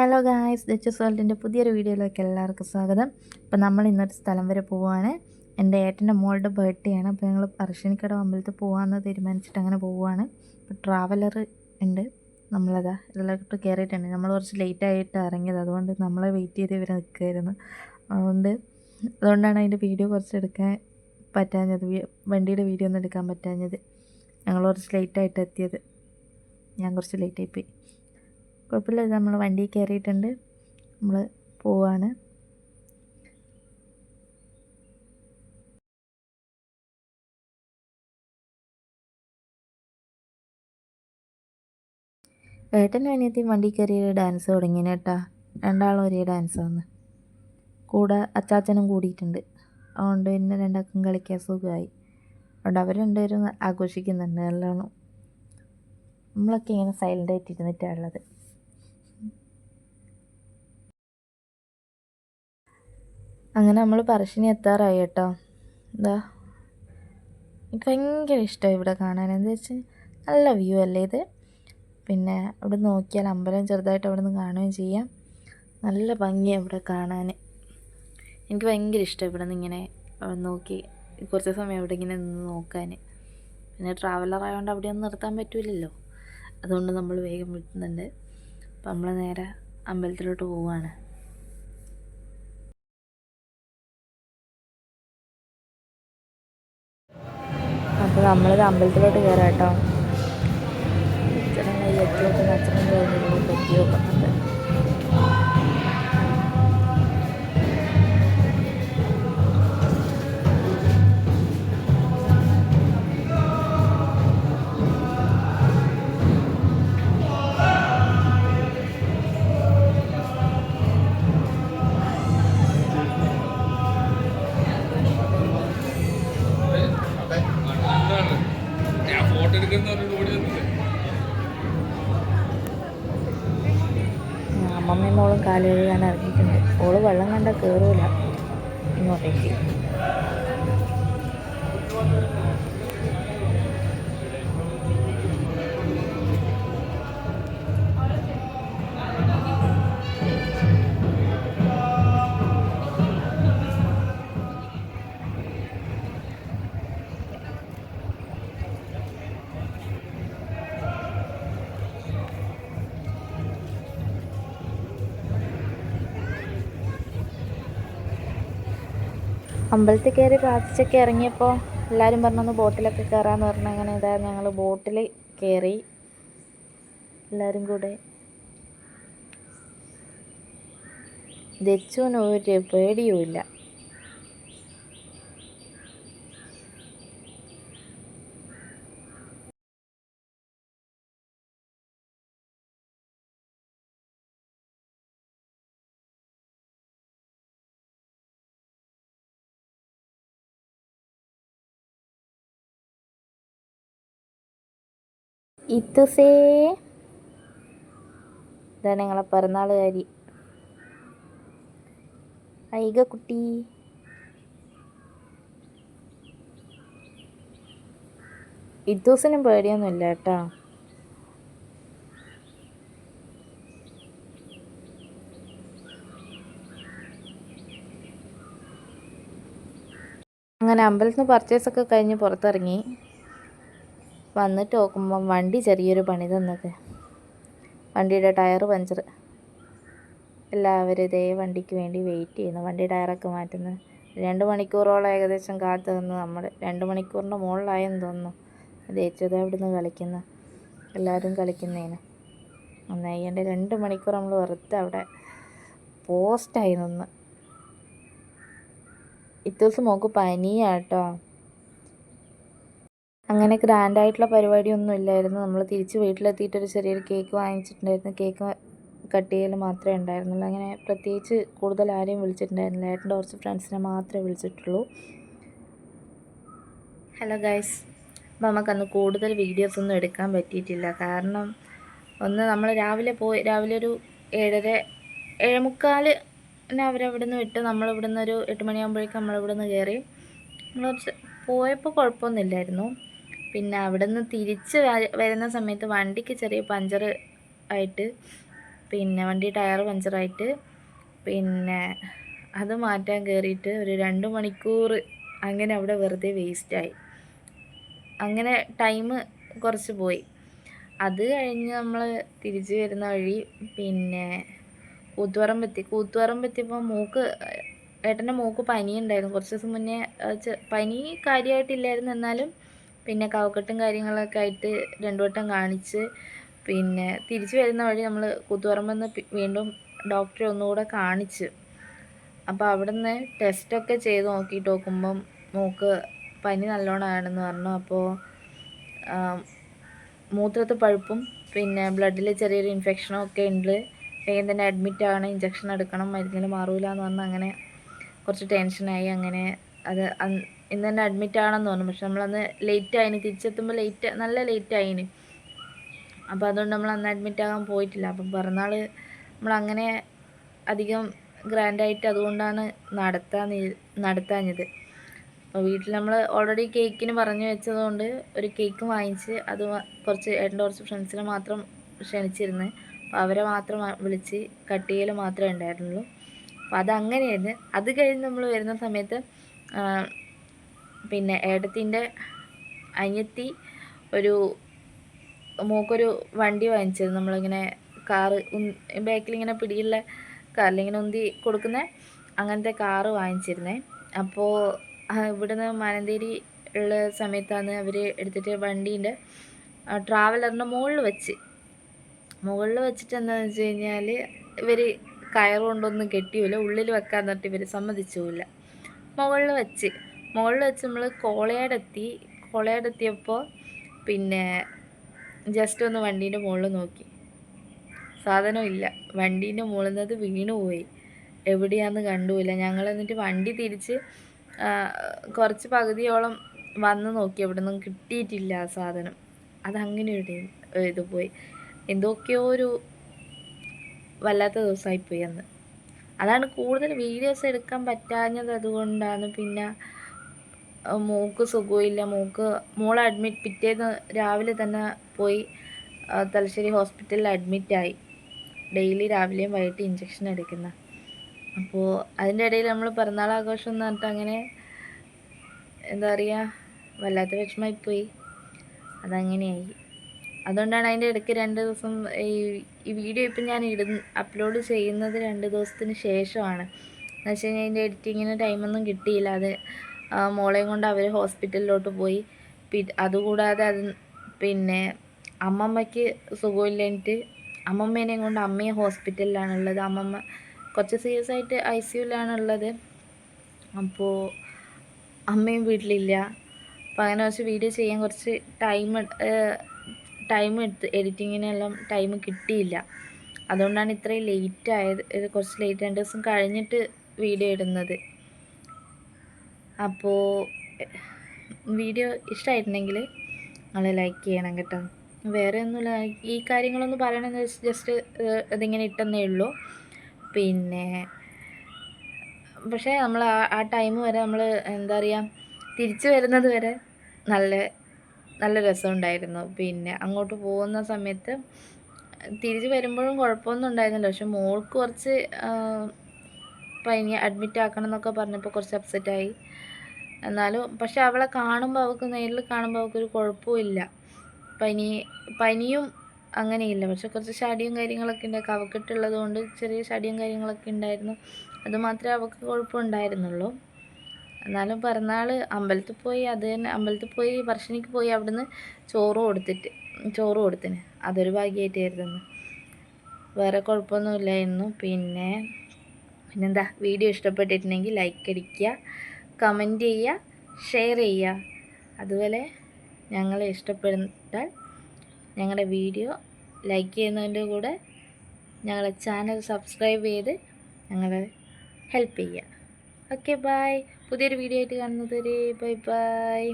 Hello guys ദച്ച് വേൾഡിന്റെ പുതിയൊരു വീഡിയോയിലേക്ക് എല്ലാവർക്കും സ്വാഗതം. അപ്പോൾ നമ്മൾ ഇന്നൊരു സ്ഥലം വരെ പോവുകയാണ് എന്റെ ഏട്ടന്റെ മോളുടെ ബർത്ത്ഡേ ആണ്. അപ്പോൾ ഞങ്ങൾ പറശ്ശിനിക്കട അമ്പലത്തിൽ പോകാമെന്ന് തീരുമാനിച്ചിട്ട് അങ്ങനെ പോവുകയാണ് അപ്പോൾ ട്രാവലർ ഉണ്ട്. നമ്മളതാ ഇതിലോട്ട് കയറിയിട്ടുണ്ട് നമ്മൾ കുറച്ച് ലേറ്റ് ആയിട്ട് ഇറങ്ങിയത്. അതുകൊണ്ട് നമ്മളെ വെയിറ്റ് ചെയ്ത് ഇവർ നിൽക്കുമായിരുന്നു അതുകൊണ്ട് അതുകൊണ്ടാണ് അതിന്റെ വീഡിയോ കുറച്ച് എടുക്കാൻ പറ്റാഞ്ഞത്. വണ്ടിയുടെ വീഡിയോ ഒന്നും എടുക്കാൻ പറ്റാഞ്ഞത്. ഞങ്ങൾ കുറച്ച് ലേറ്റായിട്ട് എത്തിയത്. ഞാൻ കുറച്ച് ലേറ്റായി ആയിപ്പോയി കുഴപ്പമില്ല നമ്മൾ വണ്ടി കയറിയിട്ടുണ്ട്. നമ്മൾ പോവാണ്. ഏട്ടനും അനിയത്തിയും വണ്ടി കയറി ഡാൻസ് തുടങ്ങിന് കേട്ടാ. രണ്ടാളും ഒരേ ഡാൻസ് ആണ് കൂടെ അച്ചാച്ചനും കൂടിയിട്ടുണ്ട്. അതുകൊണ്ട് പിന്നെ രണ്ടാൾക്കും കളിക്കാൻ സുഖമായി. അതുകൊണ്ട് അവർ രണ്ടുപേരും ആഘോഷിക്കുന്നുണ്ട് നല്ലോണം. നമ്മളൊക്കെ ഇങ്ങനെ സൈലന്റ് ആയിട്ട് ഇരുന്നിട്ടാണ് ഉള്ളത്. അങ്ങനെ നമ്മൾ പറശ്ശിനി എത്താറായി കേട്ടോ. എന്താ എനിക്ക് ഭയങ്കര ഇഷ്ടമായി ഇവിടെ കാണാൻ. എന്താ വെച്ചാൽ നല്ല വ്യൂ അല്ലേ ഇത്? പിന്നെ ഇവിടെ നോക്കിയാൽ അമ്പലം ചെറുതായിട്ട് അവിടെ നിന്ന് കാണുകയും ചെയ്യാം. നല്ല ഭംഗിയാണ് ഇവിടെ കാണാൻ എനിക്ക് ഭയങ്കര ഇഷ്ടം ഇവിടെ നിന്ന് ഇങ്ങനെ നോക്കി കുറച്ച് സമയം ഇവിടെ ഇങ്ങനെ നിന്ന് നോക്കാൻ പിന്നെ ട്രാവലർ ആയതുകൊണ്ട് അവിടെ ഒന്നും നിർത്താൻ പറ്റില്ലല്ലോ അതുകൊണ്ട് നമ്മൾ വേഗം വിട്ടുന്നുണ്ട്. അപ്പം നമ്മൾ നേരെ അമ്പലത്തിലോട്ട് പോവുകയാണ് അപ്പോൾ നമ്മളിത് അമ്പലത്തിലോട്ട് കയറാം കേട്ടോ. അച്ഛനും അച്ഛനും കഴിഞ്ഞിട്ട് അമ്മമ്മയും മോളും കാലുകഴുകാൻ ഇറങ്ങിയിട്ടുണ്ട്. ഓൾ വെള്ളം കണ്ട കയറൂല ഇങ്ങോട്ടേക്ക്. അമ്പലത്തിൽ കയറി പ്രാർത്ഥിച്ചൊക്കെ ഇറങ്ങിയപ്പോൾ എല്ലാവരും പറഞ്ഞു പറഞ്ഞൊന്ന് ബോട്ടിലൊക്കെ കയറാമെന്ന് പറഞ്ഞു. അങ്ങനെ ഇതാ ഞങ്ങൾ ബോട്ടിൽ കയറി എല്ലാവരും കൂടെ. ദച്ചുവിന് ഒരു പേടിയുമില്ല. ഇത്തുസേ ഇതാണ് ഞങ്ങളെ പിറന്നാളുകാരി. ഐക കുട്ടി. ഇത്തൂസിനും പേടിയൊന്നുമില്ല കേട്ടോ. അങ്ങനെ അമ്പലത്തിൽ നിന്ന് പർച്ചേസൊക്കെ കഴിഞ്ഞ് പുറത്തിറങ്ങി. വന്നിട്ട് നോക്കുമ്പം വണ്ടി ചെറിയൊരു പണി തന്നത്. വണ്ടിയുടെ ടയർ പഞ്ചർ എല്ലാവരും ഇതേ വണ്ടിക്ക് വേണ്ടി വെയിറ്റ് ചെയ്യുന്നു. വണ്ടി ടയറൊക്കെ മാറ്റുന്നത് രണ്ട് മണിക്കൂറോളം ഏകദേശം കാത്തു നിന്ന് നമ്മൾ രണ്ട് മണിക്കൂറിന്റെ മുകളിലായെന്ന് തോന്നുന്നു. ദേശീയത അവിടുന്ന് കളിക്കുന്ന. എല്ലാവരും കളിക്കുന്നതിന്. ഒന്നയ്യന്റെ രണ്ട് മണിക്കൂർ നമ്മൾ വെറുതെ അവിടെ പോസ്റ്റായി നിന്ന്. ഇത്തൂസം മോക്ക് പനിയാട്ടോ. അങ്ങനെ ഗ്രാൻഡ് ആയിട്ടുള്ള പരിപാടിയൊന്നും ഇല്ലായിരുന്നു. നമ്മൾ തിരിച്ച് വീട്ടിലെത്തിയിട്ട് ഒരു ചെറിയൊരു കേക്ക് വാങ്ങിച്ചിട്ടുണ്ടായിരുന്നു. കേക്ക് കട്ട് ചെയ്യൽ മാത്രമേ ഉണ്ടായിരുന്നുള്ളൂ. അങ്ങനെ പ്രത്യേകിച്ച് കൂടുതൽ ആരെയും വിളിച്ചിട്ടുണ്ടായിരുന്നില്ല. ഏട്ടന്റെ കുറച്ച് ഫ്രണ്ട്സിനെ മാത്രമേ വിളിച്ചിട്ടുള്ളൂ. ഹലോ ഗൈസ് അപ്പോൾ നമുക്കന്ന് കൂടുതൽ വീഡിയോസ് ഒന്നും എടുക്കാൻ പറ്റിയിട്ടില്ല. കാരണം ഒന്ന് നമ്മൾ രാവിലെ പോയി രാവിലെ ഒരു ഏഴര ഏഴേമുക്കാൽ പിന്നെ അവരവിടെ നിന്ന് വിട്ട് നമ്മളിവിടെ നിന്ന് ഒരു എട്ട് മണിയാകുമ്പോഴേക്കും നമ്മളിവിടെ നിന്ന് കയറി നമ്മൾ പോയപ്പോൾ കുഴപ്പമൊന്നുമില്ലായിരുന്നു. പിന്നെ അവിടെ നിന്ന് തിരിച്ച് വരുന്ന സമയത്ത് വണ്ടിക്ക് ചെറിയ പഞ്ചർ ആയിട്ട് പിന്നെ വണ്ടി ടയർ പഞ്ചറായിട്ട് പിന്നെ അത് മാറ്റാൻ കയറിയിട്ട് ഒരു രണ്ട് മണിക്കൂർ അങ്ങനെ അവിടെ വെറുതെ വേസ്റ്റായി. അങ്ങനെ ടൈം കുറച്ച് പോയി. അത് കഴിഞ്ഞ് നമ്മൾ തിരിച്ച് വരുന്ന വഴി പിന്നെ കൂത്തുപറമ്പെത്തി കൂത്തുപറമ്പെത്തിയപ്പോൾ മൂക്ക് ഏട്ടന്റെ മൂക്ക് പനിയുണ്ടായിരുന്നു. കുറച്ച് ദിവസം മുന്നേ പനി കാര്യമായിട്ടില്ലായിരുന്നു എന്നാലും പിന്നെ കവക്കെട്ടും കാര്യങ്ങളൊക്കെ ആയിട്ട് രണ്ടു വട്ടം കാണിച്ച് പിന്നെ തിരിച്ചു വരുന്ന വഴി നമ്മൾ കൂത്തുപറമ്പെന്ന് വീണ്ടും ഡോക്ടറെ ഒന്നുകൂടെ കാണിച്ച്. അപ്പോൾ അവിടുന്ന് ടെസ്റ്റൊക്കെ ചെയ്ത് നോക്കിയിട്ട് നോക്കുമ്പം മൂക്ക് പനി നല്ലോണമാണെന്ന് പറഞ്ഞു. അപ്പോൾ മൂത്രത്ത് പഴുപ്പും പിന്നെ ബ്ലഡിൽ ചെറിയൊരു ഇൻഫെക്ഷനും ഒക്കെ ഉണ്ട്. വേഗം തന്നെ അഡ്മിറ്റ് ആവണം ഇഞ്ചക്ഷൻ എടുക്കണം. മരുന്നിൽ മാറൂല എന്ന് പറഞ്ഞ് അങ്ങനെ കുറച്ച് ടെൻഷനായി അങ്ങനെ അത് ഇന്ന് തന്നെ അഡ്മിറ്റ് ആണെന്ന് പറഞ്ഞു പക്ഷെ നമ്മളന്ന് ലേറ്റ് ആയിന് തിരിച്ചെത്തുമ്പോൾ ലേറ്റ് നല്ല ലേറ്റ് ആയിന്. അപ്പോൾ അതുകൊണ്ട് നമ്മൾ അന്ന് അഡ്മിറ്റ് ആകാൻ പോയിട്ടില്ല. അപ്പം പിറന്നാൾ നമ്മൾ അങ്ങനെ അധികം ഗ്രാൻഡായിട്ട് അതുകൊണ്ടാണ് നടത്താൻ നടത്താഞ്ഞത്. അപ്പോൾ വീട്ടിൽ നമ്മൾ ഓൾറെഡി കേക്കിന് പറഞ്ഞു വെച്ചതുകൊണ്ട് ഒരു കേക്ക് വാങ്ങിച്ച് അത് കുറച്ച് ഏട്ടന്റെ കുറച്ച് ഫ്രണ്ട്സിനെ മാത്രം ക്ഷണിച്ചിരുന്നു. അപ്പോൾ അവരെ മാത്രം വിളിച്ച് കട്ട് ചെയ്യൽ മാത്രമേ ഉണ്ടായിരുന്നുള്ളൂ. അപ്പോൾ അതങ്ങനെയായിരുന്നു. അത് കഴിഞ്ഞ് നമ്മൾ വരുന്ന സമയത്ത് പിന്നെ ഏട്ടത്തിന്റെ അനിയത്തി ഒരു മോക്കൊരു വണ്ടി വാങ്ങിച്ചത്. നമ്മളിങ്ങനെ കാറ് ബാക്കിൽ ഇങ്ങനെ പിടിയുള്ള കാറിലിങ്ങനെ ഉന്തി കൊടുക്കുന്ന അങ്ങനത്തെ കാറ് വാങ്ങിച്ചിരുന്നേ. അപ്പോൾ ഇവിടുന്ന് മാനന്തേരി ഉള്ള സമയത്താണ് അവർ എടുത്തിട്ട് വണ്ടീന്റെ ട്രാവലറിന്റെ മുകളിൽ വെച്ച്. മുകളിൽ വെച്ചിട്ട് എന്താണെന്ന് വെച്ച് കഴിഞ്ഞാൽ ഇവർ കയറുകൊണ്ടൊന്നും കെട്ടിയില്ല ഉള്ളിൽ വെക്കാൻ തൊട്ട് ഇവർ സമ്മതിച്ചില്ല. മുകളിൽ വെച്ച്. മുകളിൽ വെച്ച് നമ്മൾ കോളയാടെത്തി കോളയാടെത്തിയപ്പോൾ പിന്നെ ജസ്റ്റ് ഒന്ന് വണ്ടീന്റെ മുകളിൽ നോക്കി. സാധനമില്ല വണ്ടീന്റെ മുകളിൽ നിന്ന് അത് വീണുപോയി എവിടെയാന്ന് കണ്ടുമില്ല ഞങ്ങൾ എന്നിട്ട് വണ്ടി തിരിച്ച് കുറച്ച് പകുതിയോളം വന്ന് നോക്കി. എവിടെ നിന്നും കിട്ടിയിട്ടില്ല ആ സാധനം. അതങ്ങനെ ഡേ- ഇത് പോയി. എന്തൊക്കെയോ ഒരു വല്ലാത്ത ദിവസമായിപ്പോയി അന്ന്. അതാണ് കൂടുതൽ വീഡിയോസ് എടുക്കാൻ പറ്റാഞ്ഞത് അതുകൊണ്ടാണ്. പിന്നെ മൂക്ക് സുഖമില്ല. മൂക്ക് മോളെ അഡ്മിറ്റ് പിറ്റേന്ന് രാവിലെ തന്നെ പോയി തലശ്ശേരി ഹോസ്പിറ്റലിൽ അഡ്മിറ്റായി ഡെയിലി രാവിലെയും വൈകിട്ട് ഇഞ്ചക്ഷൻ എടുക്കുന്ന. അപ്പോൾ അതിന്റെ ഇടയിൽ നമ്മൾ പിറന്നാൾ ആഘോഷം എന്ന് പറഞ്ഞിട്ട് അങ്ങനെ എന്താ പറയുക വല്ലാത്ത വിഷമമായിപ്പോയി അതങ്ങനെയായി. അതുകൊണ്ടാണ് അതിന്റെ ഇടയ്ക്ക് രണ്ട് ദിവസം ഈ ഈ വീഡിയോ ഇപ്പം ഞാൻ ഇടുന്ന അപ്ലോഡ് ചെയ്യുന്നത് രണ്ട് ദിവസത്തിന് ശേഷമാണ്. എന്ന് വെച്ച് കഴിഞ്ഞാൽ അതിന്റെ എഡിറ്റിങ്ങിന് ടൈമൊന്നും കിട്ടിയില്ല. അത് മോളെയും കൊണ്ട് അവർ ഹോസ്പിറ്റലിലോട്ട് പോയി. പി അതുകൂടാതെ അത് പിന്നെ അമ്മമ്മയ്ക്ക് സുഖമില്ലാഞ്ഞിട്ട് അമ്മമ്മേനെയും കൊണ്ട് അമ്മയും ഹോസ്പിറ്റലിലാണുള്ളത്. അമ്മമ്മ കുറച്ച് സീരിയസ് ആയിട്ട് ഐ സിയുലാണുള്ളത് അപ്പോൾ അമ്മയും വീട്ടിലില്ല. അപ്പോൾ അങ്ങനെ കുറച്ച് വീഡിയോ ചെയ്യാൻ കുറച്ച് ടൈം ടൈം എടുത്ത് എഡിറ്റിങ്ങിനെല്ലാം ടൈം കിട്ടിയില്ല. അതുകൊണ്ടാണ് ഇത്രയും ലേറ്റ് ആയത് കുറച്ച് ലേറ്റ് രണ്ട് ദിവസം കഴിഞ്ഞിട്ട് വീഡിയോ ഇടുന്നത്. അപ്പോൾ വീഡിയോ ഇഷ്ടമായിട്ടുണ്ടെങ്കിൽ നിങ്ങൾ ലൈക്ക് ചെയ്യണം കേട്ടോ. വേറെ ഒന്നുമില്ല. ഈ കാര്യങ്ങളൊന്നും പറയണമെന്ന് ജസ്റ്റ് ഇതിങ്ങനെ ഇട്ടെന്നേ ഉള്ളൂ. പിന്നെ പക്ഷേ നമ്മൾ ആ ടൈം വരെ നമ്മൾ എന്താ പറയുക തിരിച്ചു വരുന്നത് വരെ നല്ല നല്ല രസമുണ്ടായിരുന്നു. പിന്നെ അങ്ങോട്ട് പോകുന്ന സമയത്ത് തിരിച്ച് വരുമ്പോഴും കുഴപ്പമൊന്നും ഉണ്ടായിരുന്നില്ല. പക്ഷെ മോൾക്ക് കുറച്ച് പനി അഡ്മിറ്റ് ആക്കണം എന്നൊക്കെ പറഞ്ഞപ്പോൾ കുറച്ച് അപ്സെറ്റായി എന്നാലും പക്ഷെ അവളെ കാണുമ്പോൾ അവൾക്ക് നേരിൽ കാണുമ്പോൾ അവൾക്കൊരു കുഴപ്പമില്ല പനി പനിയും അങ്ങനെയില്ല. പക്ഷെ കുറച്ച് ശടിയും കാര്യങ്ങളൊക്കെ ഉണ്ട് കവക്കെട്ടുള്ളത് കൊണ്ട് ചെറിയ ശടിയും കാര്യങ്ങളൊക്കെ ഉണ്ടായിരുന്നു. അത് മാത്രമേ അവൾക്ക് കുഴപ്പമുണ്ടായിരുന്നുള്ളൂ. എന്നാലും പിറന്നാൾ അമ്പലത്തിൽ പോയി അത് തന്നെ അമ്പലത്തിൽ പോയി വർഷനിക്ക് പോയി അവിടുന്ന് ചോറ് കൊടുത്തിട്ട് ചോറ് കൊടുത്തിന്. അതൊരു ഭാഗ്യമായിട്ടായിരുന്നു വേറെ കുഴപ്പമൊന്നുമില്ലായിരുന്നു. പിന്നെ പിന്നെന്താ? വീഡിയോ ഇഷ്ടപ്പെട്ടിട്ടുണ്ടെങ്കിൽ ലൈക്ക് അടിക്കുക. കമന്റ് ചെയ്യുക ഷെയർ ചെയ്യുക. അതുപോലെ ഞങ്ങളെ ഇഷ്ടപ്പെട്ടാൽ ഞങ്ങളുടെ വീഡിയോ ലൈക്ക് ചെയ്യുന്നതിന്റെ കൂടെ ഞങ്ങളുടെ ചാനൽ സബ്സ്ക്രൈബ് ചെയ്ത് ഞങ്ങളെ ഹെൽപ്പ് ചെയ്യുക. ഓക്കെ ബായ് പുതിയൊരു വീഡിയോ ആയിട്ട് കാണുന്നത് വരെ ബൈ ബൈ